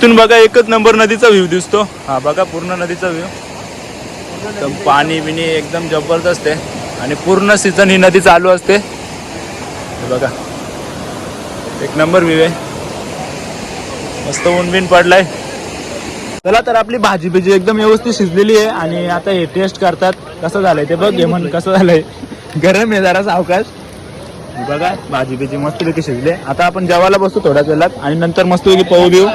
इथून बघा एकच नंबर नदीचा व्ह्यू दिसतो. हा बघा पूर्ण नदीचा व्ह्यू. एकदम पाणी बिणी एकदम जबरदस्त आहे. आणि पूर्ण सीझन ही नदी चालू असते. बघा. एक नंबर व्ह्यू आहे. मस्त ऊन बिन पडलाय. चला तर आपली भाजी बिजी एकदम व्यवस्थित शिजलेली आहे आणि आता हे टेस्ट करतात. कसं झालंय ते बघ हे म्हण कसं झालंय. गरम आहे जरा सावकाश. बघा भाजी बिजी मस्त पैकी शिजले आता आपण जेवायला बसतो थोड्याच वेळात आणि नंतर मस्त पैकी पाहू देऊ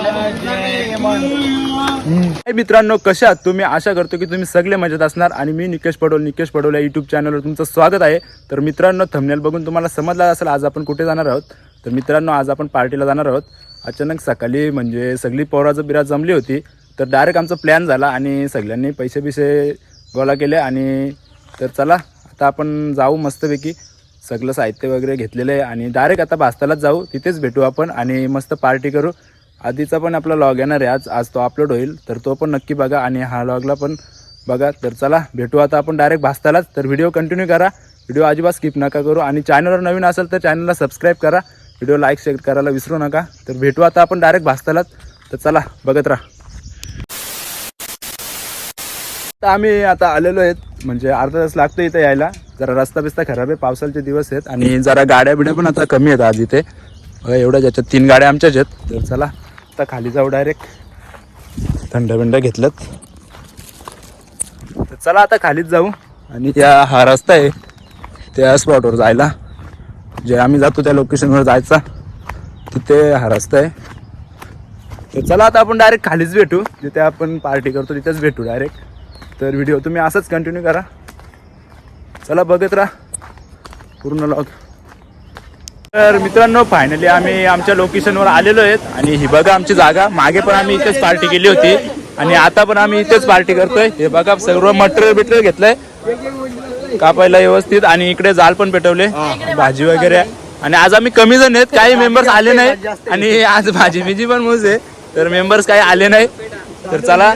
मित्रांनो कशा आहात? तुम्ही आशा करतो की तुम्ही सगळे मजेत असणार आणि मी निकेश पडोल निकेश पडोल या युट्यूब चॅनलवर तुमचं स्वागत आहे. तर मित्रांनो थंबनेल बघून तुम्हाला समजला असेल आज आपण कुठे जाणार आहोत? तर मित्रांनो आज आपण पार्टीला जाणार आहोत. अचानक सकाळी म्हणजे सगळी पोराचं बिरात जमली होती तर डायरेक्ट आमचा प्लॅन झाला आणि सगळ्यांनी पैसे बिसे गोळा केले आणि तर चला आता आपण जाऊ मस्तपैकी. सगळं साहित्य वगैरे घेतलेलं आहे आणि डायरेक्ट आता भास्तालाच जाऊ. तिथेच भेटू आपण आणि मस्त पार्टी करू. आधीचा पण आपला लॉग येणार आहे. आज आज तो अपलोड होईल तर तो पण नक्की बघा आणि हा लॉगला पण बघा. तर चला भेटू आता आपण डायरेक्ट भासतालाच. तर व्हिडिओ कंटिन्यू करा. व्हिडिओ अजिबात स्किप नका करू. आणि चॅनलवर नवीन असेल तर चॅनलला सबस्क्राईब करा. व्हिडिओ लाईक शेअर करायला विसरू नका. तर भेटू आता आपण डायरेक्ट भासतालाच. तर चला बघत राहा. तर आम्ही आता आलेलो आहेत. म्हणजे अर्धा तास लागतो इथे यायला. जरा रस्ता बिस्ता खराब आहे. पावसाचे दिवस आहेत. आणि जरा गाड्या बिड्या पण आता कमी आहेत आज इथे. एवढ्या ज्याच्यात तीन गाड्या आमच्याच आहेत. तर चला. आता खाली जाऊ डायरेक्ट थंड बिंड घेतलं तर चला आता खालीच जाऊ. आणि त्या हा रस्ता आहे. त्या स्पॉटवर जायला. जे आम्ही जातो त्या लोकेशनवर जायचा. तिथे हा रस्ता आहे. तर चला आता आपण डायरेक्ट खालीच भेटू. जिथे आपण पार्टी करतो तिथेच भेटू डायरेक्ट तर व्हिडिओ तुम्ही असंच कंटिन्यू करा. चला बघत राहा. पूर्ण लॉग तर मित्रांनो फायनली आम्ही आमच्या लोकेशनवर आलेलो आहेत. आणि ही बघा आमची जागा. मागे पण आम्ही इथेच पार्टी केली होती. आणि आता पण आम्ही इथेच पार्टी करतोय. हे बघा सर्व मटेरियल बिटेरियल घेतलंय. कापायला व्यवस्थित. आणि इकडे जाल पण पेटवले. भाजी वगैरे. आणि आज आम्ही कमी जण आहेत. काही मेंबर्स आले नाही. आणि आज भाजी बिजी पण मोज. आहे तर मेंबर्स काही आले नाही. तर चला.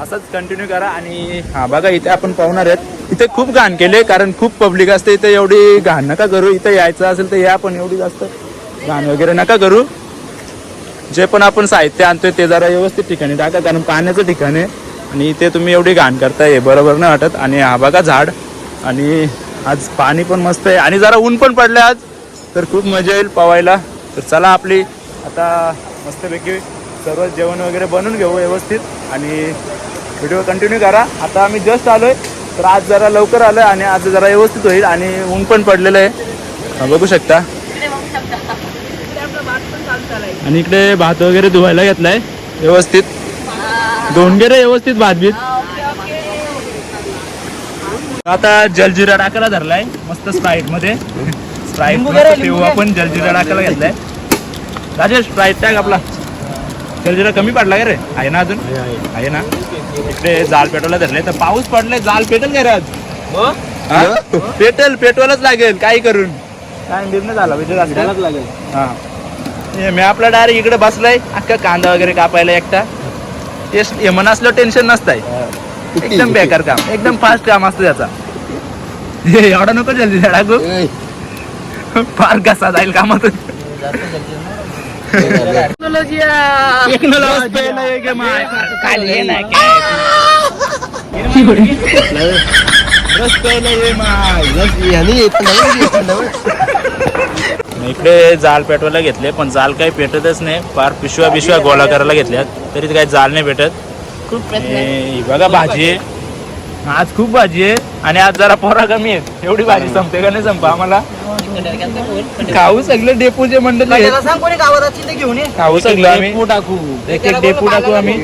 असंच कंटिन्यू करा आणि हा बघा इथे आपण पाहणार आहेत. इथे खूप घाण केले कारण खूप पब्लिक असते इथे एवढी घाण नका करू. इथे यायचं असेल तर या पण एवढी जास्त घाण वगैरे नका करू. जे पण आपण साहित्य आणतोय ते जरा व्यवस्थित ठिकाणी टाका कारण पाण्याचं ठिकाण आहे. आणि इथे तुम्ही एवढी घाण करताय हे बरोबर नाही वाटत. आणि हा बघा झाड. आणि आज पाणी पण मस्त आहे. आणि जरा ऊन पण पडलं आज. तर खूप मजा येईल पवायला तर चला आपली आता मस्तपैकी सर्व जेवण वगैरे बनवून घेऊ व्यवस्थित. आणि व्हिडिओ कंटिन्यू करा. आता आम्ही जस्ट आलोय. तर आज जरा लवकर आलोय आणि आज जरा व्यवस्थित होईल आणि ऊन पण पडलेलं आहे. बघू शकता. आणि इकडे भात वगैरे धुवायला घेतलाय. व्यवस्थित. घे रे व्यवस्थित भात बीत. आता जलजिरा टाकायला धरलाय. मस्त स्प्राईटमध्ये. स्प्राईट आपण जलजिरा टाकायला घेतलाय. राजेश स्प्राईट टाक आपला. जलजिरा कमी पडला का रे? आहे ना अजून? आहे ना? इकडे जाल पेटवायला धरले. तर पाऊस पडलाय जाल पेटेल का रे आज? हा? पेटेल पेटवायलाच लागेल काही करून. काय निर्णय झाला विजय लागेल. हा. हे मी आपला डायरेक्ट इकडे बसलाय अख्खा कांदा वगैरे कापायला एकटा. टेस्ट हे म्हण असलं टेन्शन नसतंय एकदम बेकार काम एकदम फास्ट काम असतं त्याचा. हे एवढा नको जल्दी टाकू फार कसा जाईल कामातून. इकडे जाल पेटवायला घेतले पण जाल काही पेटतच नाही. फार पिशव्या पिशव्या गोळा करायला घेतल्यात. तरी काही जाल नाही पेटत हे ही बघा भाजी. आहे आज खूप भाजी आहे आणि आज जरा पोरा कमी आहेत. एवढी भाजी संपते का नाही संपा आम्हाला? खाऊ सगळे डेपूचे मंडळी आहेत. सांग कोणी गावात असतील ते घेऊन खाऊ सगळं आम्ही. टाकू. एक एक डेपू टाकू आम्ही.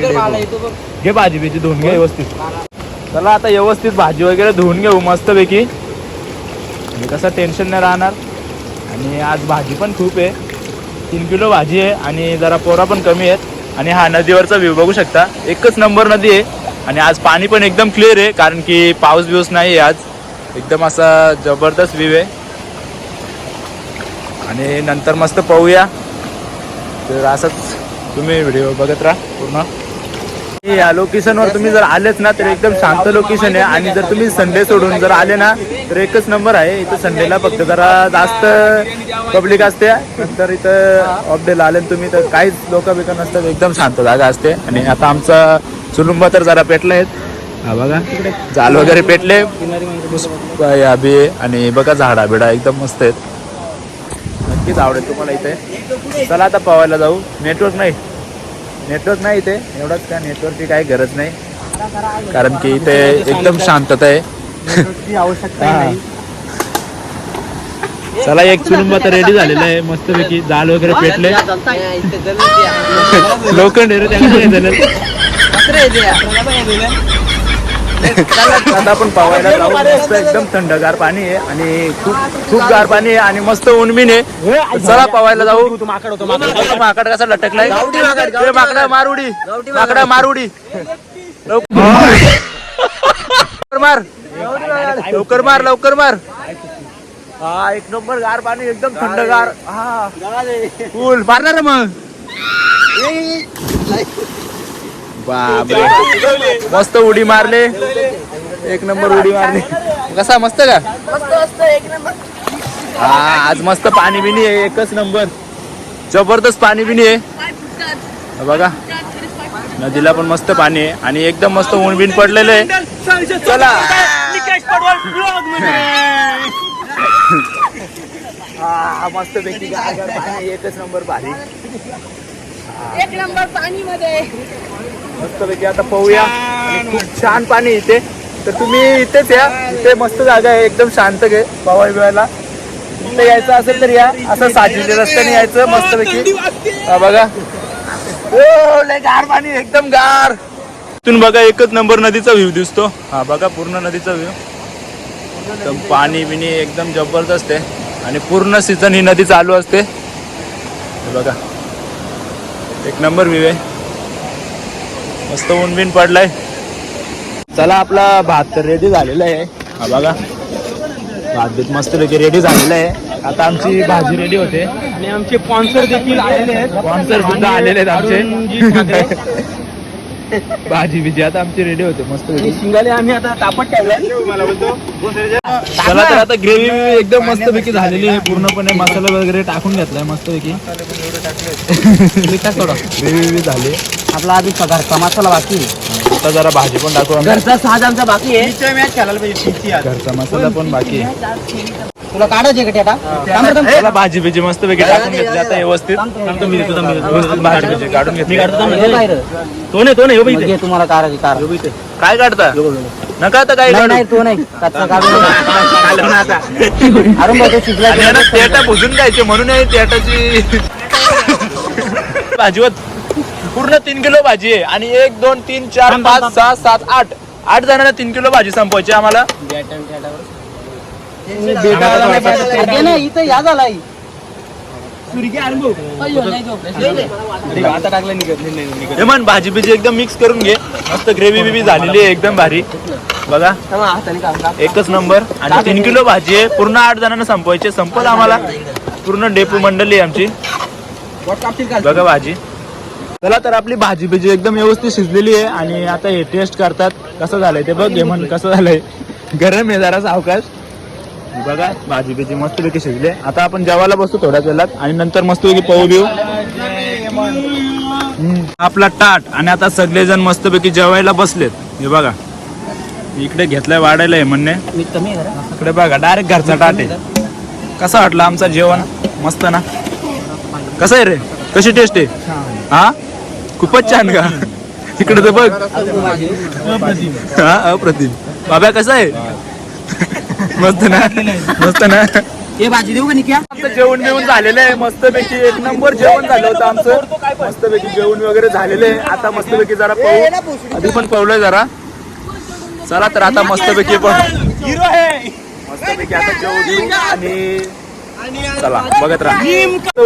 घे भाजी बिजी धुवून घे व्यवस्थित. चला आता व्यवस्थित भाजी वगैरे धुवून घेऊ मस्तपैकी. म्हणजे कसं टेन्शन नाही राहणार. आणि आज भाजी पण खूप आहे. तीन किलो भाजी आहे आणि जरा पोरा पण कमी आहेत. आणि हा नदीवरचा व्ह्यू बघू शकता. एकच नंबर नदी आहे. आणि आज पाणी पण एकदम क्लिअर आहे कारण की पाऊस बिऊस नाही आहे आज. एकदम असा जबरदस्त व्ह्यू आहे. आणि नंतर मस्त पाहूया. तर असंच तुम्ही व्हिडिओ बघत राहा पूर्ण. या लोकेशनवर तुम्ही जर आलेच ना तर एकदम शांत लोकेशन आहे. आणि जर तुम्ही संडे सोडून जर आले ना तर एकच नंबर आहे. इथं संडेला फक्त जरा जास्त पब्लिक असते. नंतर इथं ऑफ डेला आले तुम्ही तर काहीच लोक बिकन नसतात. एकदम शांत जागा असते. आणि आता आमचा चुलुंब तर जरा पेटला आहेत. हा बघा. जाल वगैरे पेटले. बी आणि बघा झाडा बिडा एकदम मस्त आहेत. नक्कीच आवडेल तुम्हाला इथे. चला आता पवायला जाऊ. नेटवर्क नाही. नेटवर्क नाही इथे. एवढंच काय नेटवर्कची काही गरज नाही. कारण की इथे एकदम शांतता आहे. आवश्यकता हा. चला एक चुरुंब तर रेडी झालेलं आहे. मस्तपैकी जाल वगैरे पेटले. लोखंड आहे. आता आपण पवायला जाऊ. मस्त एकदम थंडगार पाणी आहे आणि खूप खूप गार पाणी आहे आणि मस्त ऊनबीन आहे चला पवायला जाऊ. माकड होतो माकड. कसा लटकलाय. माकडा मारुडी. माकडा. मारुडी. लवकर मार. लवकर मार लवकर मार. हा एक नंबर गार पाणी एकदम थंडगार. हा. फुल. मारणार मग. बापरे. मस्त उडी मारले. एक नंबर उडी मारली. कसा मस्त का? हा आज मस्त पाणी बिनी आहे एकच नंबर. जबरदस्त पाणी बिनी आहे. हा बघा. नदीला पण मस्त पाणी आहे आणि एकदम मस्त ऊन बिन पडलेलं आहे. चला. हा मस्त पैकी एकच नंबर भारी. एक नंबर पाणी मध्ये मस्त पैकी आता पाहूया. आणि खूप छान पाणी इथे. तर तुम्ही इथेच या. इथे मस्त जागा आहे. एकदम शांत घे. पवाय बिवायला. इथे यायचं असेल तर या. असं साजिले रस्त्याने यायचं मस्त पैकी हा बघा. ओ लय गार पाणी एकदम गार. इथून बघा एकच नंबर नदीचा व्ह्यू दिसतो. हा बघा पूर्ण नदीचा व्ह्यू. एकदम पाणी बिणी एकदम जबरदस्त आहे. आणि पूर्ण सीझन ही नदी चालू असते. बघा. एक नंबर व्ह्यू आहे मस्त ऊन बिन पडलाय. चला आपला भात तर रेडी झालेला आहे. हा बघा. भात बीत मस्त पैकी रेडी झालेला आहे. आता आमची भाजी रेडी होते. आणि आमचे स्पॉन्सर देखील आलेले आहेत. स्पॉन्सर सुद्धा आलेले आहेत. आमचे. भाजी बिजी आता आमची रेडी होते मस्त शिंगाले आम्ही आता तापत ठेवलाय. चला तर आता ग्रेव्ही एकदम मस्त पैकी झालेली आहे पूर्णपणे मसाला वगैरे टाकून घेतलाय मस्त पैकी ग्रेव्ही झाली. आपला आधी घरचा मसाला बाकी आता जरा भाजी पण टाकू. घरचा साज आमचा बाकी आहे. मॅच खेळायला पाहिजे घरचा मसाला पण बाकी आहे. तुला काढायचे का आता. चला भाजी बिजी मस्त पैकी टाकून घेतली आता व्यवस्थित. व्यवस्थित भाजी बिजी काढून घेतली. तो नाही तो नाही घे तुम्हाला काढायची कार काय काढता? नका आता काय नाही तो नाही. कच्चा काढून अरुण भाऊ भुजून घ्यायचे म्हणून आहे तेटाची भाजी होत पूर्ण तीन किलो भाजी आहे. आणि एक दोन तीन चार पाच सहा सात आठ. आठ जणांना तीन किलो भाजी संपवायची आम्हाला. अरे नाही इथं या झाला हे म्हण भाजी बिजी एकदम मिक्स करून घे. मस्त ग्रेव्ही बिबी झालेली आहे एकदम भारी. बघा. एकच नंबर आणि तीन किलो भाजी आहे. पूर्ण आठ जणांना संपवायचे संपल आम्हाला. पूर्ण डेपू मंडळी आहे आमची. बघा भाजी. चला तर आपली भाजी बिजी एकदम व्यवस्थित शिजलेली आहे. आणि आता हे टेस्ट करतात. कसं झालंय ते बघ हे म्हण कसं झालंय. गरम आहे जरा सावकाश. बघा भाजी बिजी मस्तपैकी शिजले. आता आपण जेवायला बसतो थोड्याच वेळात आणि नंतर मस्तपैकी पाहू देऊ आपला टाट आणि आता सगळेजण मस्तपैकी जेवायला बसलेत. हे बघा इकडे घेतलाय वाढायला आहे म्हणणे. इकडे बघा डायरेक्ट घरचा टाट आहे. कसा वाटला आमचा जेवण? मस्त ना? कसं आहे रे? कशी टेस्ट आहे? हा? खूपच छान का? इकडे तर बघ. अप्रतिम. बाबा कसं आहे? मस्त ना? मस्त ना? हे भाजी देऊ का निक्या? जेवण बिवण झालेलं आहे मस्तपैकी एक नंबर जेवण झालं होतं आमचं. मस्तपैकी जेवण वगैरे झालेलं आहे. आता मस्तपैकी जरा पाहू. आधी पण पावलंय जरा. चला तर आता मस्तपैकी पण. मस्तपैकी आता जेवू आणि चला बघत राहा.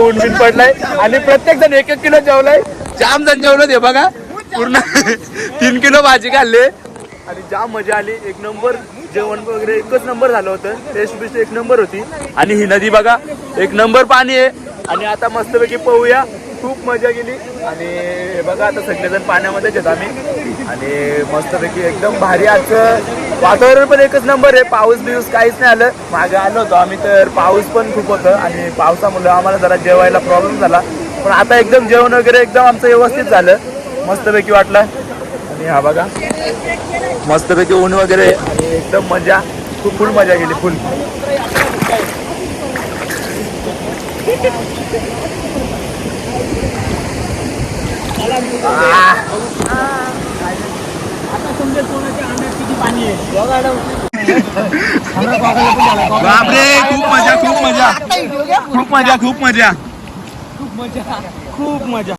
ऊन बिन पडलाय आणि प्रत्येक जण एक एक किलो जेवलाय. जाम जण जेवलं ते बघा. पूर्ण तीन किलो भाजी खाल्ली. आणि जाम मजा आली. एक नंबर जेवण वगैरे एकच नंबर झालं होतं. टेस्ट बिस्ट एक नंबर होती. आणि ही नदी बघा एक नंबर पाणी आहे. आणि आता मस्तपैकी पाहूया. खूप मजा केली. आणि बघा आता सगळेजण पाण्यामध्येच आहेत आम्ही. आणि मस्तपैकी एकदम भारी आजचं वातावरण पण एकच नंबर आहे. पाऊस बिऊस काहीच नाही आलं. मागे आलो होतो आम्ही तर पाऊस पण खूप होतं. आणि पावसामुळे आम्हाला जरा जेवायला प्रॉब्लेम झाला. पण आता एकदम जेवण वगैरे एकदम आमचं व्यवस्थित झालं. मस्तपैकी वाटलं. आणि हा बघा मस्तपैकी ऊन वगैरे आणि एकदम मजा खूप फुल मजा गेली फुल बापरे खूप मजा. खूप मजा खूप मजा. खूप मजा. खूप मजा.